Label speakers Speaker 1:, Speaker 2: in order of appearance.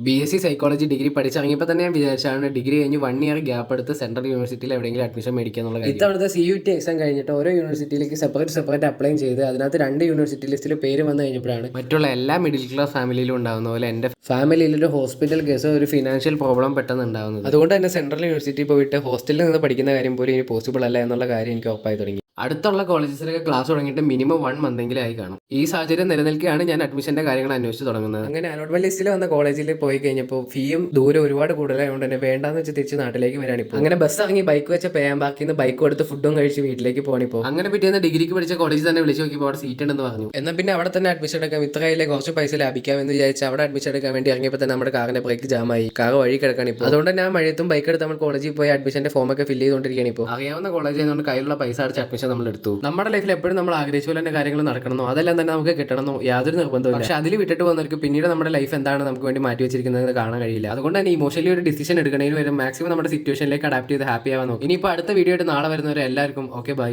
Speaker 1: B S C psychology degree പഠിച്ചിറങ്ങിയപ്പോൾ തന്നെ ഞാൻ വിചാരിച്ചാണ് ഡിഗ്രി കഴിഞ്ഞ് വൺ ഇയർ ഗ്യാപ്പ് എടുത്ത് സെൻട്രൽ യൂണിവേഴ്സിറ്റിയിൽ എവിടെയെങ്കിലും അഡ്മിഷൻ മേടിക്കുക എന്നുള്ള കാര്യം. ഇത്തവണത്തെ സി യു ടി എക്സാം കഴിഞ്ഞിട്ട് ഓരോ യൂണിവേഴ്സിറ്റിയിലേക്ക് സെപ്പറേറ്റ് സെപ്പറേറ്റ് അപ്ലൈ ചെയ്ത് അതിനകത്ത് രണ്ട് യൂണിവേഴ്സിറ്റി ലിസ്റ്റിൽ പേര് വന്നു കഴിഞ്ഞപ്പോഴാണ് മറ്റുള്ള എല്ലാ മിഡിൽ ക്ലാസ് ഫാമിലിയിലും ഉണ്ടാകുന്ന പോലെ എന്റെ ഫാമിലിയിൽ ഒരു ഹോസ്പിറ്റൽ കേസോ ഒരു ഫിനാൻഷ്യൽ പ്രോബ്ലം പെട്ടെന്ന് ഉണ്ടാകുന്നത് അതുകൊണ്ട് തന്നെ സെൻട്രൽ യൂണിവേഴ്സിറ്റി പോയിട്ട് ഹോസ്റ്റലിൽ നിന്ന് പഠിക്കുന്ന കാര്യം പോലും ഇനി പോസിബിൾ അല്ല എന്നുള്ള കാര്യം എനിക്ക് ഉറപ്പായി തുടങ്ങി. അടുത്തുള്ള കോളേജസിലൊക്കെ ക്ലാസ് തുടങ്ങിയിട്ട് മിനിമം വൺ മന്തെങ്കിലും ആയി കാണും. ഈ സാഹചര്യം നിലനിൽക്കുകയാണ് ഞാൻ അഡ്മിഷന്റെ കാര്യങ്ങൾ അന്വേഷിച്ച് തുടങ്ങുന്നത്. അങ്ങനെ അലോട്ട്മെന്റ് ലിസ്റ്റിൽ വന്ന കോളേജിൽ പോയി കഴിഞ്ഞപ്പോൾ ഫീയും ദൂരം ഒരുപാട് കൂടുതലായതുകൊണ്ട് തന്നെ വേണ്ടാന്ന് വെച്ച് തിരിച്ച് നാട്ടിലേക്ക് വരാൻ ഇപ്പോൾ അങ്ങനെ ബസ് ഇറങ്ങി ബൈക്ക് വെച്ച നിന്ന് ബൈക്ക് എടുത്ത് ഫുഡും കഴിച്ച് വീട്ടിലേക്ക് പോണിപ്പോ അങ്ങനെ പിറ്റേന്ന് ഡിഗ്രിക്ക് പഠിച്ച കോളേജിൽ തന്നെ വിളിച്ച് നോക്കിയപ്പോൾ അവിടെ സീറ്റ് ഉണ്ടെന്ന് പറഞ്ഞു. എന്നാൽ പിന്നെ അവിടെ തന്നെ അഡ്മിഷൻ എടുക്കാം. ഇത്ര കയ്യിലെ കുറച്ച് പൈസ ലാഭിക്കാം എന്ന് വിചാരിച്ച് അവിടെ അഡ്മിഷൻ എടുക്കാൻ വേണ്ടി ഇറങ്ങിയപ്പോൾ തന്നെ നമ്മുടെ കാറിന്റെ ബ്രേക്ക് ജാമായി കാർ വഴി കിടക്കാണ് ഇപ്പോൾ അതുകൊണ്ട് ഞാൻ മഴയത്തും ബൈക്ക് എടുത്ത് നമ്മൾ കോളേജിൽ പോയി അഡ്മിഷന്റെ ഫോമൊക്കെ ഫില്ല് ചെയ്തുകൊണ്ടിരിക്കുകയാണ് ഇപ്പോൾ അറിയാവുന്ന കോളേജ് ആയതുകൊണ്ട് കയ്യിലുള്ള പൈസ അടച്ച് അഡ്മിഷൻ നമ്മൾ എടുത്തു നമ്മുടെ ലൈഫിൽ എപ്പോഴും നമ്മൾ ആഗ്രഹിച്ച പോലെ തന്നെ കാര്യങ്ങൾ നടക്കണമെന്നോ അതെല്ലാം തന്നെ നമുക്ക് കിട്ടണമെന്നോ യാതൊരു നിർബന്ധവും പക്ഷെ അതിൽ വിട്ടിട്ട് പോകുന്നവർക്ക് പിന്നീട് നമ്മുടെ ലൈഫ് എന്താണ് നമുക്ക് വേണ്ടി മാറ്റി വെച്ചിരിക്കുന്നത് കാണാൻ കഴിയില്ല. അതുകൊണ്ട് തന്നെ ഇമോഷണലി ഒരു ഡിസിഷൻ എടുക്കണമെങ്കിൽ വരും മാക്സിമം നമ്മുടെ സിറ്റുവേഷനിലേക്ക് അഡാപ്റ്റ് ചെയ്ത് ഹാപ്പി ആവാൻ നോക്കും. ഇനിയിപ്പോൾ അടുത്ത വീഡിയോ ആയിട്ട് നാളെ വരുന്നവരെ എല്ലാവർക്കും ഓക്കെ ബൈ